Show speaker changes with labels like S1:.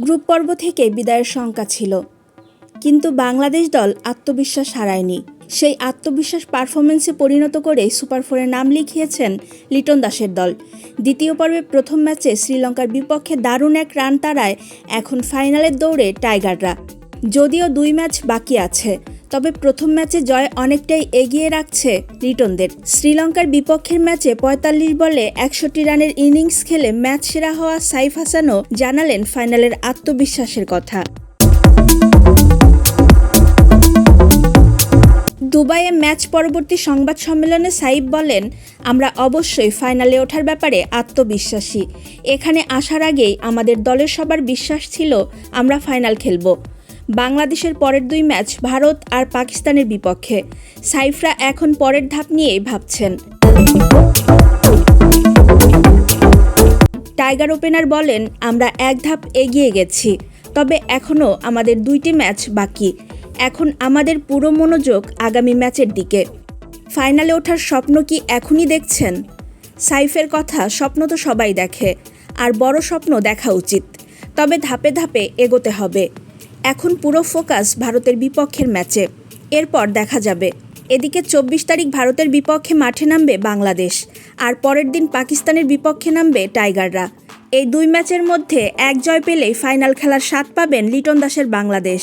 S1: Group পর্ব থেকে বিদায়ের শঙ্কা ছিল। কিন্তু বাংলাদেশ দল আত্মবিশ্বাস হারায়নি। সেই আত্মবিশ্বাস পারফরমেন্সে পরিণত করে সুপার ফোরে নাম লিখিয়েছেন লিটন দাসের দল। দ্বিতীয় পর্বে প্রথম ম্যাচে শ্রীলঙ্কার বিপক্ষে দারুণ এক রান তাড়ায় এখন ফাইনালের দৌড়ে টাইগাররা। যদিও দুই ম্যাচ বাকি আছে। তবে প্রথম ম্যাচে জয় অনেকটাই এগিয়ে রাখছে লিটনদের শ্রীলঙ্কার বিপক্ষের ম্যাচে পঁয়তাল্লিশ বলে একষট্টি রানের ইনিংস খেলে ম্যাচ সেরা হওয়া সাইফ হাসানও জানালেন ফাইনালের আত্মবিশ্বাসের কথা। দুবাইয়ে ম্যাচ পরবর্তী সংবাদ সম্মেলনে সাইব বলেন, আমরা অবশ্যই ফাইনালে ওঠার ব্যাপারে আত্মবিশ্বাসী। এখানে আসার আগেই আমাদের দলের সবার বিশ্বাস ছিল, আমরা ফাইনাল খেলব। বাংলাদেশের পরের দুই ম্যাচ ভারত আর পাকিস্তানের বিপক্ষে। সাইফরা এখন পরের ধাপ নিয়েই ভাবছেন। টাইগার ওপেনার বলেন, আমরা এক ধাপ এগিয়ে গেছি, তবে এখনও আমাদের দুইটি ম্যাচ বাকি। এখন আমাদের পুরো মনোযোগ আগামী ম্যাচের দিকে। ফাইনালে ওঠার স্বপ্ন কি এখনই দেখছেন? সাইফের কথা স্বপ্ন তো সবাই দেখে, আর বড় স্বপ্ন দেখা উচিত। তবে ধাপে ধাপে এগোতে হবে। এখন পুরো ফোকাস ভারতের বিপক্ষের ম্যাচে। এরপর দেখা যাবে। এদিকে চব্বিশ তারিখ ভারতের বিপক্ষে মাঠে নামবে বাংলাদেশ। আর পরের দিন পাকিস্তানের বিপক্ষে নামবে টাইগাররা। এই দুই ম্যাচের মধ্যে এক জয় পেলেই ফাইনাল খেলার স্বাদ পাবেন লিটন দাসের বাংলাদেশ।